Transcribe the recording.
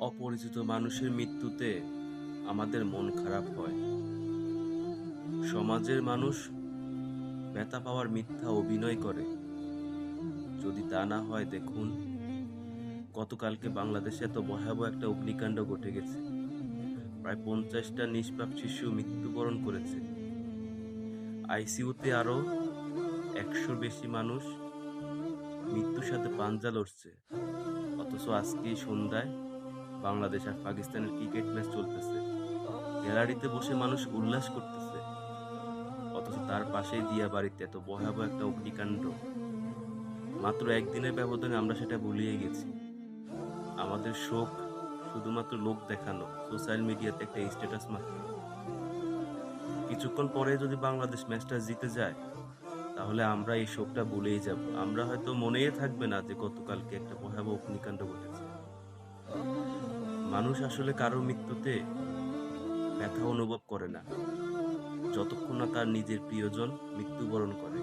অপরিচিত মানুষের মৃত্যুতে আমাদের মন খারাপ হয়। সমাজের মানুষ ব্যথা পাওয়ার মিথ্যা অভিনয় করে। যদি তা না হয়, দেখুন, গতকালকে বাংলাদেশে এত ভয়াবহ একটা অগ্নিকাণ্ড ঘটে গেছে। প্রায় পঞ্চাশটা নিষ্পাপ শিশু মৃত্যুবরণ করেছে। আইসিইউতে আরও একশোর বেশি মানুষ মৃত্যুর সাথে পাঞ্জা লড়ছে। অথচ আজকে সন্ধ্যায় বাংলাদেশ আর পাকিস্তানের ক্রিকেট ম্যাচ চলতেছে। গ্যালারিতে বসে মানুষ উল্লাস করতেছে। অথচ তার পাশেই দিয়া বাড়িতে এত ভয়াবহ একটা অগ্নিকাণ্ড। মাত্র একদিনের ব্যবধানে আমরা সেটা ভুলিয়ে গেছি। আমাদের শোক শুধুমাত্র লোক দেখানো, সোশ্যাল মিডিয়াতে একটা স্ট্যাটাস মাত্র। কিছুক্ষণ পরে যদি বাংলাদেশ ম্যাচটা জিতে যায়, তাহলে আমরা এই শোকটা ভুলেই যাব। আমরা হয়তো মনেই থাকবে না যে গতকালকে একটা ভয়াবহ অগ্নিকাণ্ড ঘটেছে। মানুষ আসলে কারও মৃত্যুতে ব্যথা অনুভব করে না। যতক্ষণ না তার নিজের প্রিয়জন মৃত্যুবরণ করে।